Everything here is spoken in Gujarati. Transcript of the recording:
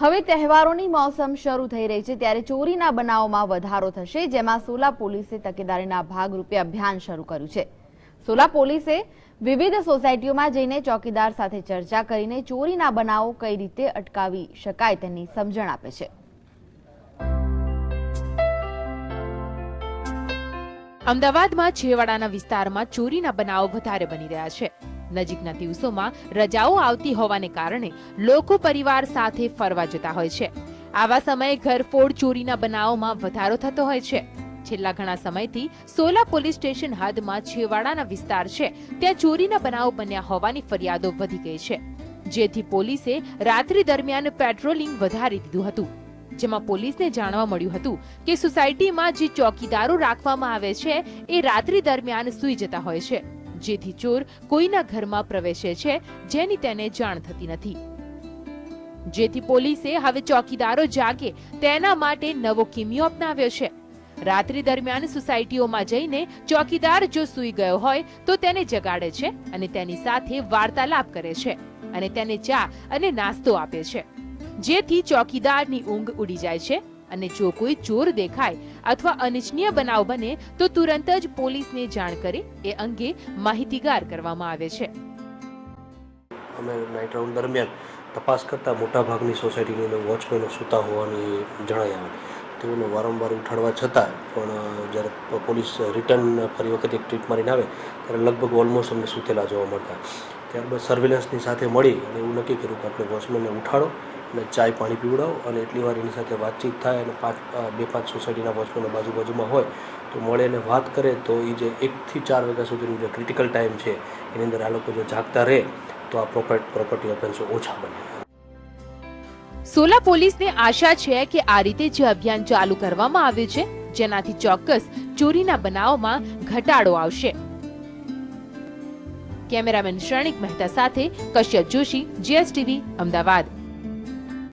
હવે તહેવારોની મોસમ શરૂ થઈ રહી છે ત્યારે ચોરીના બનાવોમાં વધારો થશે, જેમાં સોલા પોલીસે તકેદારીના ભાગરૂપે અભિયાન શરૂ કર્યું છે. સોલા પોલીસે વિવિધ સોસાયટીઓમાં જઈને ચોકીદાર સાથે ચર્ચા કરીને ચોરીના બનાવો કઈ રીતે અટકાવી શકાય તેની સમજણ આપે છે. અમદાવાદમાં છેવાડાના વિસ્તારમાં ચોરીના બનાવો વધારે બની રહ્યા છે. નજીકના દિવસોમાં રજાઓ આવતી હોવાને કારણે લોકો પરિવાર સાથે ફરવા જતા હોય છે. આવા સમયે ઘરફોડ ચોરીના બનાવોમાં વધારો થતો હોય છે. છેલ્લા ઘણા સમયથી સોલા પોલીસ સ્ટેશન હદમાં છેવાડાના વિસ્તાર છે. ત્યાં ચોરીના બનાવો બન્યા હોવાની ફરિયાદો વધી ગઈ છે. જેથી પોલીસે રાત્રિ દરમિયાન પેટ્રોલિંગ વધારી દીધું હતું. જેમાં પોલીસને જાણવા મળ્યું હતું કે સોસાયટીમાં જે ચોકીદારો રાખવામાં આવે છે, એ રાત્રિ દરમિયાન સૂઈ જતા હોય છે. જેથી ચોર કોઈના ઘરમાં પ્રવેશે છે, જેની તેને જાણ થતી નથી. જેથી પોલીસે હવે ચોકીદારો જાગે તેના માટે નવો કિમિયો અપનાવ્યો છે. રાત્રિ દરમિયાન સોસાયટીઓમાં જઈને ચોકીદાર જો સૂઈ ગયો હોય તો તેને જગાડે છે અને તેની સાથે વાર્તાલાપ કરે છે અને તેને ચા અને નાસ્તો આપે છે. જેથી ચોકીદારની ઊંઘ ઉડી જાય છે અને જો કોઈ ચોર દેખાય અથવા અનિચ્છનીય બનાવ બને, તો તુરંત જ પોલીસને જાણ કરી એ અંગે માહિતીગાર કરવામાં આવે છે. અમે નાઇટ રાઉન્ડ દરમિયાન તપાસ કરતાં મોટાભાગની સોસાયટીની વોચમેનો સૂતા હોવાની જણાઈ આવે. તેઓને વારંવાર ઉઠાડવા છતાં પણ જ્યારે પોલીસ રિટર્ન ફરી વખત એક ટ્રીપ મારીને આવે, ત્યારે લગભગ ઓલમોસ્ટ અમને સૂતેલા જોવા મળતા. ત્યારબાદ સર્વેલન્સની સાથે મળી અને એવું નક્કી કર્યું કે આપણે વોચમેનને ઉઠાડો અને ચાય પાણી પીવડાવો અને એટલી વાર એની સાથે વાતચીત થાય અને પાંચ બે પાંચ સોસાયટીના વોચમેનો બાજુબાજુમાં હોય તો મળે અને વાત કરે તો એ જે એકથી ચાર વાગ્યા સુધીનો જે ક્રિટિકલ ટાઈમ છે, એની અંદર આ લોકો જો જાગતા રહે તો આ પ્રોપર્ટ પ્રોપર્ટી ઓછા બને. સોલા પોલીસને આશા છે કે આ રીતે જે અભિયાન ચાલુ કરવામાં આવ્યું છે, જેનાથી ચોક્કસ ચોરીના બનાવોમાં ઘટાડો આવશે. કેમેરામેન શ્રેણિક મહેતા સાથે કશ્યપ જોશી જીએસટીવી અમદાવાદ.